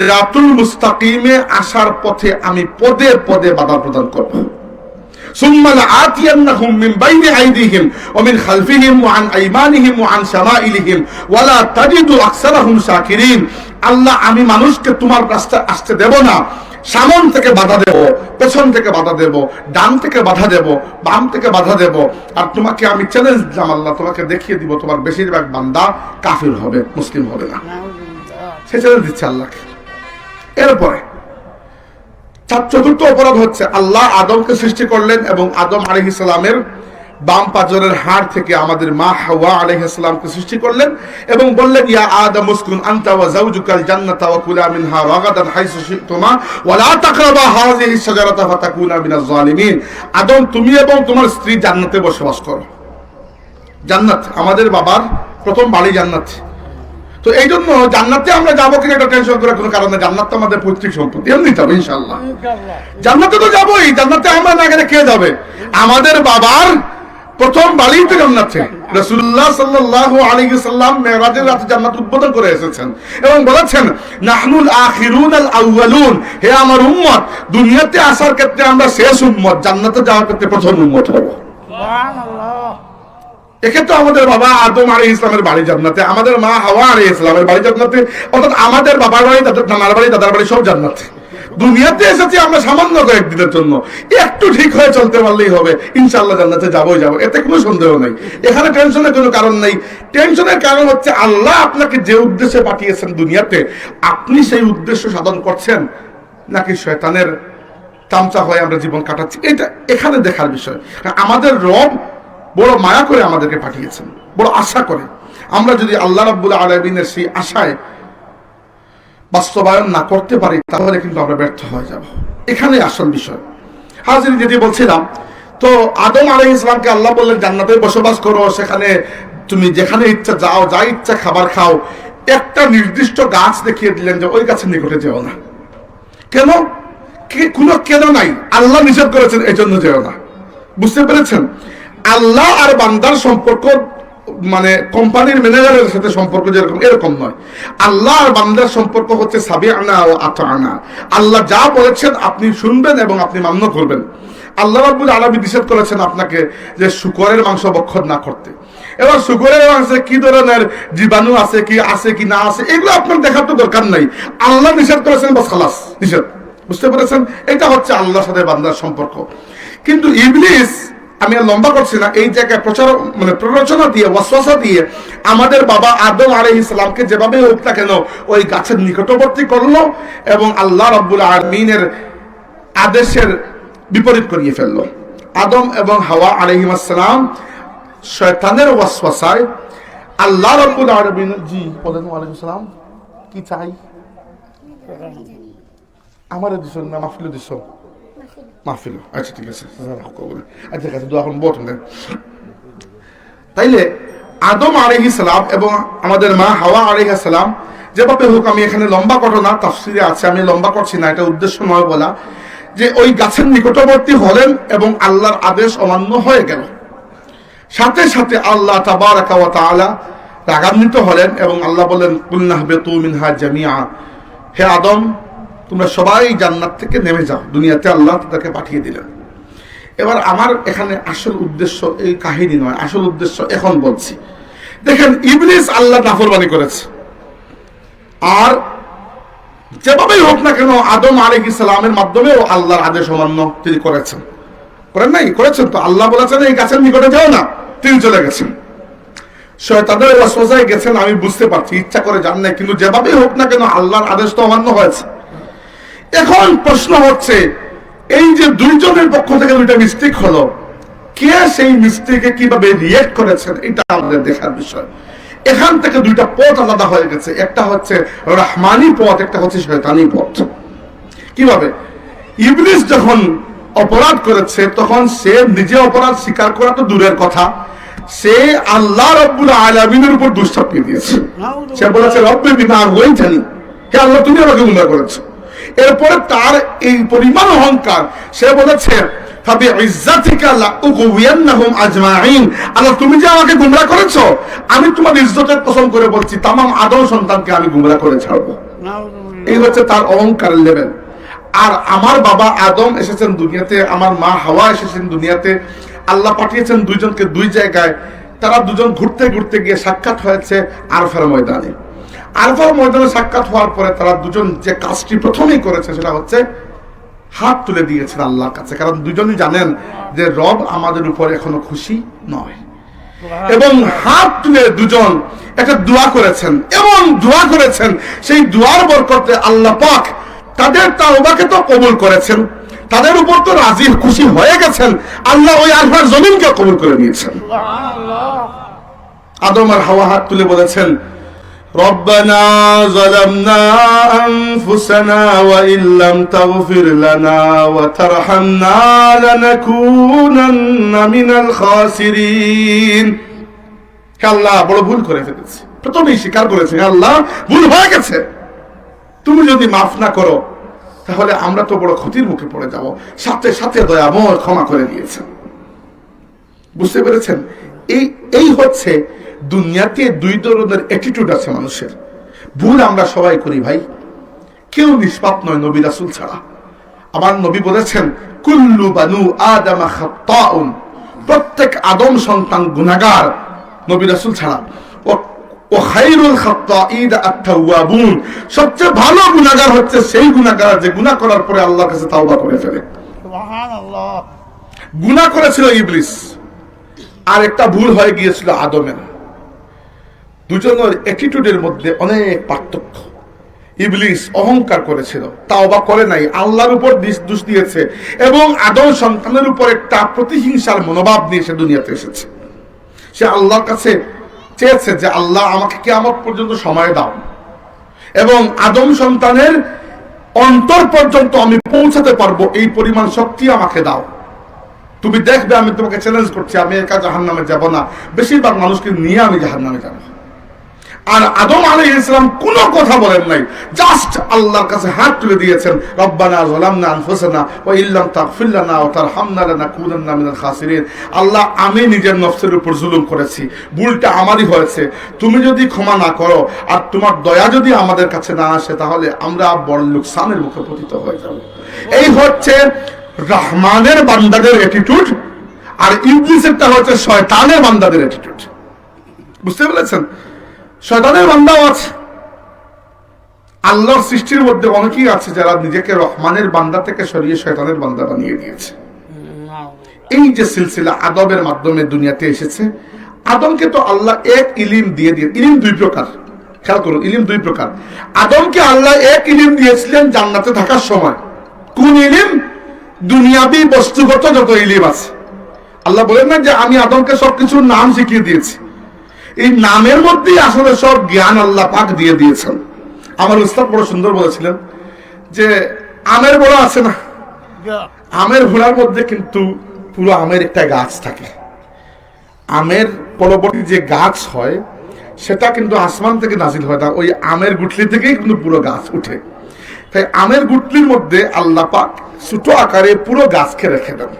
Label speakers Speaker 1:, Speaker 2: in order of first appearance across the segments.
Speaker 1: রাতুল মুস্তাকিমে আসার পথে আমি পদে পদে বাধা প্রদান করব। সুম্মাল আতিয়ান্নাহুম মিন বাইনি আইদিহিম ওয়া মিন খালফিহিম ওয়া আন আইমানিহিম ওয়া আন শামাইলিহিম তাজিদু আকসারাহুম শাকিরিন। আল্লাহ আমি মানুষকে তোমার আসতে দেব না। সামন থেকে বাধা দেব পেছন থেকে বাধা দেব ডান থেকে বাধা দেব বাম থেকে বাধা দেব। আর তোমাকে আমি চ্যালেঞ্জ দিলাম আল্লাহ তোমাকে দেখিয়ে দিব তোমার বেশিরভাগ বান্দা কাফির হবে মুসলিম হবে না। সে চ্যালেঞ্জ দিচ্ছে আল্লাহকে। এরপরে তার চতুর্থ অপরাধ হচ্ছে আল্লাহ আদমকে সৃষ্টি করলেন এবং আদম আলহ ইসলামের বাম পাজরের হাড় থেকে আমাদের মা হাওয়া আলহ ইসলামকে সৃষ্টি করলেন এবং বললেন, ইয়া আদম উসকুন আনতা ওয়া যাওজুকাল জান্নাতা ওয়া কুলা মিনহা রাগাদান হাইসু শি'তুমা ওয়া লা তাকরাবা হাযিহি শাজারাতা ফাতাকুনা মিনাজ জালিমিন আদম, তুমি এবং তোমার স্ত্রী জান্নাতে বসবাস করো। জান্নাত, আমাদের বাবার প্রথম বাড়ি জান্নাত। তো এই জন্য জান্নাতে আমরা যাব কিনা এটা টেনশন করার কোনো কারণ জান্নাত তো আমাদের পৈতৃক সম্পত্তি। এমনি যাবে ইনশাল্লাহ জান্নাতে তো যাবোই জান্নাতে আমরা না গেলে কে যাবে? আমাদের বাবার প্রথম বাড়ি তো জান্নাতে। রাসূলুল্লাহ সাল্লাল্লাহু আলাইহি সাল্লাম মেরাজের রাতে জান্নাত উদ্বোধন করে এসেছেন এবং বলেছেন নাহনুল আখিরুন আল আউয়ালুন। হে আমার উম্মত দুনিয়াতে আসার ক্ষেত্রে আমরা শেষ উম্মত জান্নাতে যাওয়ার ক্ষেত্রে প্রথম উম্মত হব। এক্ষেত্রে আমাদের বাবা আদম আলী ইসলামের বাড়ি জান্নাতে, আমাদের মা হাওয়া আলী ইসলামের বাড়ি জান্নাতে, অর্থাৎ আমাদের বাবার বাড়ি, তাদের নানার বাড়ি, দাদার বাড়ি সব জান্নাতে। দুনিয়াতে এসেছি আমরা সামান্য কয়েকদিনের জন্য। একটু ঠিক হয়ে চলতে পারলেই হবে। ইনশাল্লাহ জান্নাতে যাবোই যাব। এতে কোনো সন্দেহ নেই। এখানে টেনশনের কোনো কারণ নেই। টেনশনের কারণ হচ্ছে আল্লাহ আপনাকে যে উদ্দেশ্যে পাঠিয়েছেন দুনিয়াতে, আপনি সেই উদ্দেশ্য সাধন করছেন নাকি শয়তানের তামচা হয়ে আমরা জীবন কাটাচ্ছি? এটা এখানে দেখার বিষয়। আমাদের রব বড় মায়া করে আমাদেরকে পাঠিয়েছেন। বড় আশা করে। আমরা যদি আল্লাহ রাব্বুল আলমিনের সেই আশায় বাস্তবায়ন না করতে পারি, তাহলে কিন্তু আমরা ব্যর্থ হয়ে যাব। এখানে আসল বিষয়। হাজির যেটি বলছিলাম, তো আদম আলহ ইসলামকে আল্লাহ বললেন, জান্নাতে বসবাস করো, সেখানে তুমি যেখানে ইচ্ছা যাও, যা ইচ্ছা খাবার খাও। একটা নির্দিষ্ট গাছ দেখিয়ে দিলেন যে ওই গাছের নিকটে যেও না। কেন? কোনো কেন নাই। আল্লাহ নিষেধ করেছেন এই জন্য যেও না। বুঝতে পেরেছেন? আল্লাহ আর বান্দার সম্পর্ক মানে কোম্পানির ম্যানেজারের সাথে সম্পর্ক যেরকম, এরকম নয়। আল্লাহ আর বান্দার সম্পর্ক হচ্ছে সাবি আনা ও আত আনা আল্লাহ যা বলেছেন আপনি শুনবেন এবং আপনি মান্য করবেন। আল্লাহ রাব্বুল আলামিন নিষেধ করেছেন আপনাকে যে শুকরের মাংস বক্ষণ না করতে। এবার শুকরের মাংসে কি ধরনের জীবাণু আছে, কি আছে, কি না আছে, এগুলো আপনার দেখার তো দরকার নাই। আল্লাহ নিষেধ করেছেন বাস খালাস, নিষেধ। বুঝতে পেরেছেন? এটা হচ্ছে আল্লাহর সাথে বান্দার সম্পর্ক। কিন্তু ইবলিস আমি আর লম্বা করছি না, এই জায়গায় প্রচার মানে প্ররোচনা দিয়ে, ওয়াসওয়াসা দিয়ে আমাদের বাবা আদম আলাইহিস ইসলামকে যেভাবে হোক না কেন ওই গাছের নিকটবর্তী করল এবং আল্লাহ রাব্বুল আলমিনের আদেশের বিপরীত করিয়ে ফেলল। আদম এবং হাওয়া আলাইহিম আসসালাম শয়তানের ওয়াসওয়াসায় আল্লাহ রাব্বুল আলামিন জি, বলেন সালাম কি চাই? আমারও দিছ না মাহফিলও দিছ মাহফিল আচ্ছা ঠিক আছে আচ্ছা ঠিক আছে দেন। তাইলে আদম সালাম এবং আমাদের মা হাওয়া আলাইহিস সালাম যেভাবে হোক, আমি এখানে লম্বা ঘটনা তাফসিরে আছে, আমি লম্বা করছি না এটা উদ্দেশ্য নয় বলা, যে ওই গাছের নিকটবর্তী হলেন এবং আল্লাহর আদেশ অমান্য হয়ে গেল। সাথে সাথে আল্লাহ তাবারাকা ওয়া তাআলা রাগান্বিত হলেন এবং আল্লাহ বলেন কুলনাহ জামিআ। হে আদম তোমরা সবাই জান্নাত থেকে নেমে যাও। দুনিয়াতে আল্লাহ তাদেরকে পাঠিয়ে দিলেন। এবার আমার এখানে আসল উদ্দেশ্য এই কাহিনী নয়, আসল উদ্দেশ্য এখন বলছি। দেখেন, ইবলিস আল্লাহ নাফরমানি করেছে। আর যেভাবেই হোক না কেন, আদম আলী ইসলামের মাধ্যমেও আল্লাহর আদেশ অমান্য তিনি করেছেন। করেন নাই? করেছেন তো। আল্লাহ বলেছেন, এই গাছের নিকটে যাও না, তিনি চলে গেছেন। শয়তানের ওয়াসওয়াসায় গেছেন, আমি বুঝতে পারছি, ইচ্ছা করে যান নাই, কিন্তু যেভাবেই হোক না কেন, আল্লাহর আদেশ তো অমান্য হয়েছে। এখন প্রশ্ন হচ্ছে, এই যে দুইজনের পক্ষ থেকে দুইটা মিস্টেক হলো, কে সেই মিস্টেকে কীভাবে রিয়েক্ট করেছেন এটা আমাদের দেখার বিষয়। এখান থেকে দুইটা পথ আলাদা হয়ে গেছে। একটা হচ্ছে রহমানি পথ, একটা হচ্ছে শয়তানি পথ। কীভাবে? ইবলিস যখন অপরাধ করেছে, তখন সে নিজে অপরাধ স্বীকার করা তো দূরের কথা। সে আল্লাহ রব্বুল আলমিনের উপর দোষ চাপিয়ে দিয়েছে। সে বলেছে, রব্বে বিনা হয়ে জানি হে আল্লাহ, তুমি আমাকে গুমরা করেছ। এরপরে তার এই পরিমাণ অহংকার, সে বলেছে আল্লাহ, তুমি যে আমাকে গুমরা করেছ, আমি তোমার ইজ্জতের কসম করে বলছি, তামাম আদম সন্তানকে আমি গুমরা করে ছাড়বো। এই হচ্ছে তার অহংকারের লেভেল আর আমার বাবা আদম এসেছেন দুনিয়াতে, আমার মা হাওয়া এসেছেন দুনিয়াতে, আল্লাহ পাঠিয়েছেন দুইজনকে দুই জায়গায়। তারা দুজন ঘুরতে ঘুরতে গিয়ে সাক্ষাৎ হয়েছে আরফার ময়দানে। আরফার ময়দানে সাক্ষাৎ হওয়ার পরে তারা দুজন যে কাজটি প্রথমেই করেছে সেটা হচ্ছে হাত তুলে দিয়েছেন আল্লাহর কাছে। কারণ দুজনই জানেন যে রব আমাদের উপর এখনও খুশি নয়। এবং হাত তুলে দুজন একটা দোয়া করেছেন। এবং দোয়া করেছেন সেই দোয়ার বরকতে আল্লাহ পাক তাদের তাওবাকে তো কবুল করেছেন তাদের উপর তো রাজি খুশি হয়ে গেছেন আল্লাহ ওই আলফার জমিনকে কবুল করে নিয়েছেন। আদম আর হাওয়া হাত তুলে বলেছেন ربنا ظلمنا أنفسنا وإن لم تغفر لنا وترحمنا لنكونن من الخاسرين হে আল্লাহ বড় ভুল করে ফেলেছি প্রথমেই স্বীকার করেছে হে আল্লাহ ভুল হয়ে গেছে তুমি যদি মাফ না করো তাহলে আমরা তো বড় ক্ষতির মুখে পড়ে যাব সাথে সাথে দয়াময় ক্ষমা করে দিয়েছেন বুঝতে পেরেছেন এই এই হচ্ছে দুনিয়াতে দুই ধরনের অ্যাটিটিউড আছে মানুষের। ভুল আমরা সবাই করি ভাই। কেউ নিষ্পাপ নয় নবী রাসুল ছাড়া। আমার নবী বলেছেন কুল্লু বানু আদামা খাত্তাউন। প্রত্যেক আদম সন্তান গুনাহগার নবী রাসুল ছাড়া। ও ও খাইরুল খাত্তাঈদ আত-তাওয়াবুন। সবচেয়ে ভালো গুনাহগার হচ্ছে সেই গুনাহগার যে গুনাহ করার পরে আল্লাহর কাছে তাওবা করে ফেলে। গুনাহ করেছিল ইবলিস। আর একটা ভুল হয়ে গিয়েছিল আদমের। দুজনের অ্যাটিটিউডের মধ্যে অনেক পার্থক্য। ইবলিস অহংকার করেছিল তাও বা করে নাই, আল্লাহর উপর দোষ দিয়েছে, এবং আদম সন্তানের উপর একটা প্রতিহিংসার মনোভাব নিয়ে সে দুনিয়াতে এসেছে। সে আল্লাহর কাছে চেয়েছে যে, আল্লাহ, আমাকে কেয়ামত পর্যন্ত সময় দাও। এবং আদম সন্তানের অন্তর পর্যন্ত আমি পৌঁছাতে পারব, এই পরিমাণ শক্তি আমাকে দাও। তুমি দেখবে, আমি তোমাকে চ্যালেঞ্জ করছি, আমি একা জাহান নামে যাব না। বেশিরভাগ মানুষকে নিয়ে আমি জাহান নামে যাব। আর আদম আলী ইসলাম কোনো কথা বলেন নাই। জাস্ট আল্লাহর কাছে হাত তুলে দিয়েছেন, রব্বানা জালামনা ওয়া ইল্লাম মিনাল খাসিরিন। আল্লাহ, আমি নিজের নফসের উপর জুলুম করেছি, ভুলটা আমারই হয়েছে। তুমি যদি ক্ষমা না করো আর তোমার দয়া যদি আমাদের কাছে না আসে, তাহলে আমরা বড় লোকসানের মুখে পতিত হয়ে যাব। এই হচ্ছে রহমানের বান্দাদের অ্যাটিটিউড আর ইবলিসেরটা হচ্ছে শয়তানের বান্দাদের অ্যাটিটিউড বুঝতে পেরেছেন? শয়তানের বান্দাও আছে। আল্লাহর সৃষ্টির মধ্যে অনেকেই আছে যারা নিজেকে রহমানের বান্দা থেকে সরিয়ে শয়তানের বান্দা বানিয়ে দিয়েছে এই যে সিলসিলা আদবের মাধ্যমে দুনিয়াতে এসেছে, আদমকে তো আল্লাহ এক ইলিম দিয়ে দিয়ে ইলিম দুই প্রকার। খেয়াল করুন, ইলিম দুই প্রকার। আদমকে আল্লাহ এক ইলিম দিয়েছিলেন জান্নাতে থাকার সময়। কোন ইলিম? দুনিয়াবি বস্তুগত যত ইলিম আছে। আল্লাহ বলেন না যে আমি আদমকে সবকিছুর নাম শিখিয়ে দিয়েছি। এই নামের মধ্যেই আসলে সব জ্ঞান আল্লাহ পাক দিয়ে দিয়েছেন। আমার উস্তাদ বড় সুন্দর বলেছিলেন যে আমের বড় আছে না? আমের ঘোড়ার মধ্যে কিন্তু পুরো আমের একটা গাছ থাকে। আমের পরবর্তী যে গাছ হয় সেটা কিন্তু আসমান থেকে নাজিল হয় না ওই আমের গুটলি থেকেই কিন্তু পুরো গাছ উঠে। তাই আমের গুটলির মধ্যে আল্লাহ পাক ছোট আকারে পুরো গাছকে রেখে দেন।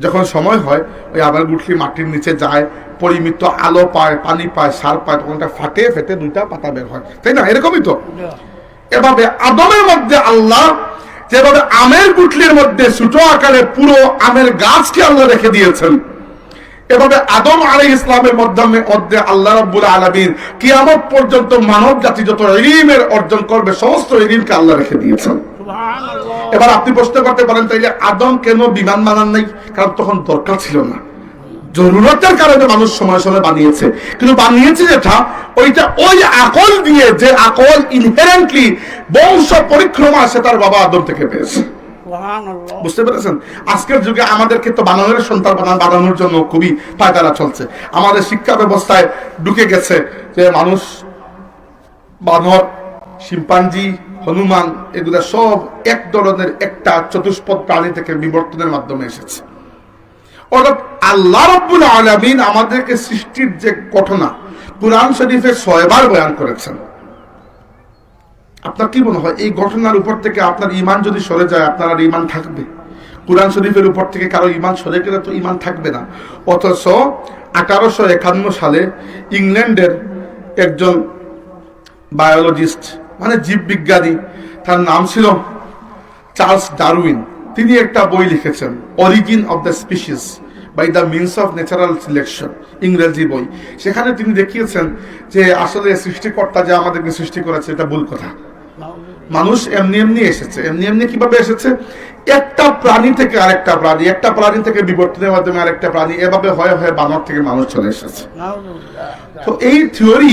Speaker 1: যখন সময় হয় ওই আবার গুটলি মাটির নিচে যায় পরিমিত আলো পায় পানি পায় সার পায় তখন ওটা ফাটে ফেটে দুইটা পাতা বের হয়। তাই না? এরকমই তো। এভাবে আদমের মধ্যে আল্লাহ যেভাবে আমের গুটলির মধ্যে ছোট আকারে পুরো আমের গাছকে আল্লাহ রেখে দিয়েছেন এভাবে আদম আলী ইসলামের মাধ্যমে মধ্যে আল্লাহ রব্বুল আলমিন কিয়ামত পর্যন্ত মানব জাতি যত ইলিমের অর্জন করবে সমস্ত ইলিমকে আল্লাহ রেখে দিয়েছেন। এবার আপনি প্রশ্ন করতে পারেন তাইলে আদম কেন বিমান বানান নাই? কারণ তখন দরকার ছিল না। জরুরতের কারণে মানুষ সময় সময় বানিয়েছে। কিন্তু বানিয়েছে যেটা ওইটা ওই আকল দিয়ে যে আকল ইনহেরেন্টলি বংশ পরিক্রমা সে তার বাবা আদম থেকে পেয়েছে। বুঝতে পেরেছেন? আজকের যুগে আমাদেরকে তো বানানোর সন্তান বানান বানানোর জন্য খুবই পায়তারা চলছে। আমাদের শিক্ষা ব্যবস্থায় ঢুকে গেছে যে মানুষ বানর শিম্পাঞ্জি হনুমান এগুলা সব এক ধরনের একটা চতুষ্পদ প্রাণী থেকে বিবর্তনের মাধ্যমে এসেছে। অর্থাৎ আল্লাহ রব্বুল আলমিন আমাদেরকে সৃষ্টির যে ঘটনা কোরআন শরীফে ছয়বার বয়ান করেছেন। আপনার কি মনে হয়, এই ঘটনার উপর থেকে আপনার ইমান যদি সরে যায়, আপনার আর ইমান থাকবে? কোরআন শরীফের উপর থেকে কারও ইমান সরে গেলে তো ইমান থাকবে না। অথচ আঠারোশো একান্ন সালে ইংল্যান্ডের একজন বায়োলজিস্ট মানে জীববিজ্ঞানী, তার নাম ছিল চার্লস ডারউইন। তিনি একটা বই লিখেছেন origin of the species by the means of natural selection ইংরেজি বই। সেখানে তিনি দেখিয়েছেন যে আসলে সৃষ্টিকর্তা যে আমাদেরকে সৃষ্টি করেছে, এটা ভুল কথা। মানুষ এমনি এমনি এসেছে। এমনি এমনি কীভাবে এসেছে? একটা প্রাণী থেকে আরেকটা প্রাণী, একটা প্রাণী থেকে বিবর্তনের মাধ্যমে আরেকটা প্রাণী, এভাবে হয়ে হয়ে বানর থেকে মানুষ চলে এসেছে। তো এই থিওরি